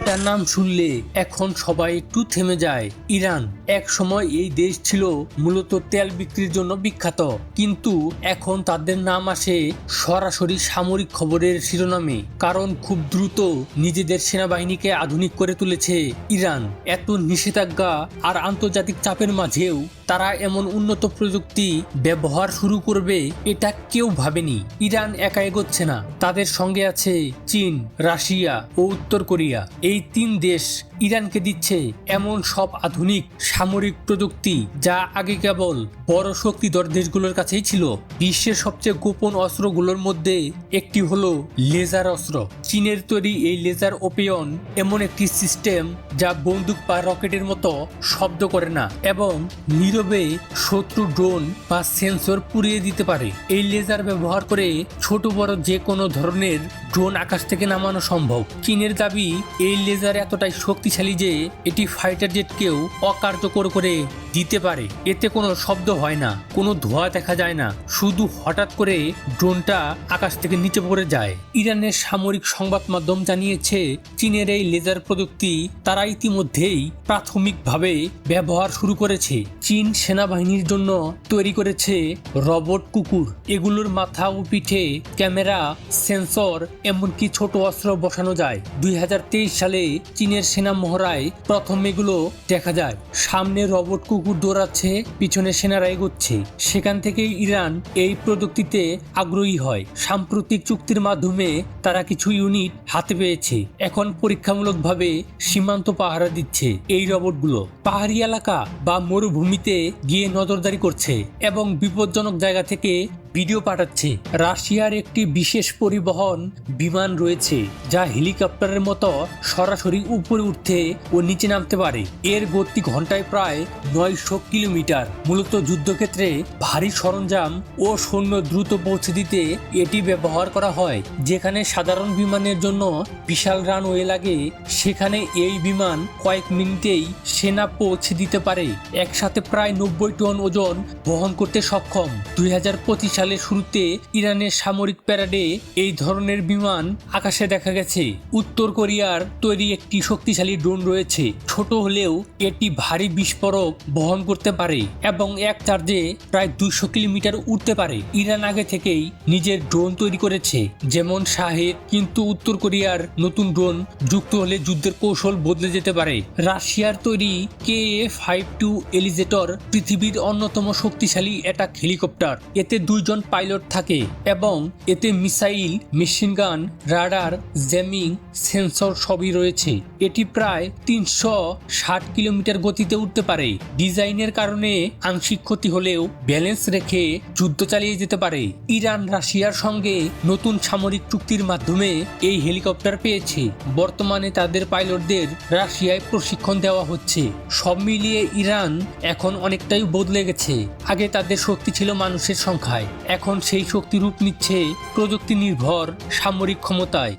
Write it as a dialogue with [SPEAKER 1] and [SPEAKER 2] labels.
[SPEAKER 1] এটার নাম শুনলে এখন সবাই একটু থেমে যায়। ইরান এক সময় এই দেশ ছিল মূলত তেল বিক্রির জন্য বিখ্যাত। কিন্তু এখন তাদের নাম আসে সরাসরি সামরিক খবরের শিরোনামে, কারণ খুব দ্রুত নিজেদের সেনাবাহিনীকে আধুনিক করে তুলেছে ইরান। এত নিষেধাজ্ঞা আর আন্তর্জাতিক চাপের মাঝেও তারা এমন উন্নত প্রযুক্তি ব্যবহার শুরু করবে, এটা কেউ ভাবেনি। ইরান একা এগোচ্ছে না। তাদের সঙ্গে আছে চীন, রাশিয়া ও উত্তর কোরিয়া। এই তিন দেশ ইরানকে দিচ্ছে এমন সব আধুনিক সামরিক প্রযুক্তি যা আগে কেবল বড় শক্তিধর দেশগুলোর কাছেই ছিল। বিশ্বের সবচেয়ে গোপন অস্ত্রগুলোর মধ্যে একটি হলো লেজার অস্ত্র। চীনের তৈরি এই লেজার ওপিয়ন এমন একটি সিস্টেম যা বন্দুক বা রকেটের মতো শব্দ করে না এবং নীরবে শত্রু ড্রোন বা সেন্সর পুড়িয়ে দিতে পারে। এই লেজার ব্যবহার করে ছোট বড় যে কোনো ধরনের ড্রোন আকাশ থেকে নামানো সম্ভব। চীনের দাবি, এই লেজার এতটাই শক্তিশালী যে এটি ফাইটার জেটকেও অকার্যকর করে দিতে পারে। এতে কোনো শব্দ হয় না, কোনো ধোঁয়া দেখা যায় না। শুধু হঠাৎ করে ড্রোনটা আকাশ থেকে নিচে পড়ে যায়। ইরানের সামরিক সংবাদ মাধ্যম জানিয়েছে, চীনের এই লেজার প্রযুক্তি তারা ইতিমধ্যেই প্রাথমিকভাবে ব্যবহার শুরু করেছে। চীন সেনাবাহিনীর জন্য তৈরি করেছে রবট কুকুর। এগুলোর মাথা ও পিঠে ক্যামেরা, সেন্সর এমনকি ছোট অস্ত্র বসানো যায়। দুই হাজার তেইশ সালে চীনের সেনা মহড়ায় প্রথম এগুলো দেখা যায়। সামনে রবট কুকুর দৌড়াচ্ছে, পিছনে সেনারা এগোচ্ছে। সেখান থেকে ইরান এই প্রযুক্তিতে আগ্রহী হয়। সাম্প্রতিক চুক্তির মাধ্যমে তারা কিছু ইউনিট হাতে পেয়েছে। এখন পরীক্ষামূলকভাবে সীমান্ত পাহারা দিচ্ছে এই রবটগুলো। পাহাড়ি এলাকা বা মরুভূমিতে গিয়ে নজরদারি করছে এবং বিপজ্জনক জায়গা থেকে ভিডিও পাঠাচ্ছে। রাশিয়ার একটি বিশেষ পরিবহন বিমান রয়েছে, যা হেলিকপ্টারের মতো সরাসরি উপরে উঠতে ও নিচে নামতে পারে। এর গতি ঘন্টায় প্রায় নয়শো কিলোমিটার। মূলত যুদ্ধক্ষেত্রে ভারী সরঞ্জাম ও সৈন্য দ্রুত পৌঁছে দিতে এটি ব্যবহার করা হয়, যেখানে সাধারণ বিমানের জন্য বিশাল রানওয়ে লাগে। সেখানে এই বিমান কয়েক মিনিটেই সেনা পৌঁছে দিতে পারে। একসাথে প্রায় নব্বই টন ওজন বহন করতে সক্ষম। দুই হাজার পঁচিশ সালের শুরুতে ইরানের সামরিক প্যারাডে এই ধরনের বিমান আকাশে দেখা গেছে। উত্তর কোরিয়ার তৈরি একটি শক্তিশালী ড্রোন রয়েছে। ছোট হলেও এটি ভারী বিস্ফোরক বহন করতে পারে এবং এক চার্জে প্রায় দুশো কিলোমিটার উঠতে পারে। ইরান আগে থেকেই নিজের ড্রোন তৈরি করেছে, যেমন শাহেদ, কিন্তু উত্তর কোরিয়ার নতুন ড্রোন যুক্ত হলে যুদ্ধের কৌশল বদলে যেতে পারে। রাশিয়ার তৈরি কে ফাইভ টু এলিজেটর পৃথিবীর অন্যতম শক্তিশালী অ্যাটাক হেলিকপ্টার। এতে দুইজন পাইলট থাকে এবং এতে missile, machine gun, radar, jamming, sensor সবই রয়েছে। এটি প্রায় তিনশো ষাট কিলোমিটার গতিতে উঠতে পারে। ডিজাইনের কারণে আংশিক ক্ষতি হলেও ব্যালেন্স রেখে যুদ্ধ চালিয়ে যেতে পারে। ইরান, রাশিয়ার সঙ্গে নতুন সামরিক চুক্তির মাধ্যমে এই হেলিকপ্টার পেয়েছে। বর্তমানে তাদের পাইলটদের রাশিয়ায় প্রশিক্ষণ দেওয়া হচ্ছে। সব মিলিয়ে ইরান এখন অনেকটাই বদলে গেছে। আগে তাদের শক্তি ছিল মানুষের সংখ্যায়। এখন সেই শক্তি রূপ নিচ্ছে প্রযুক্তি নির্ভর সামরিক ক্ষমতায়।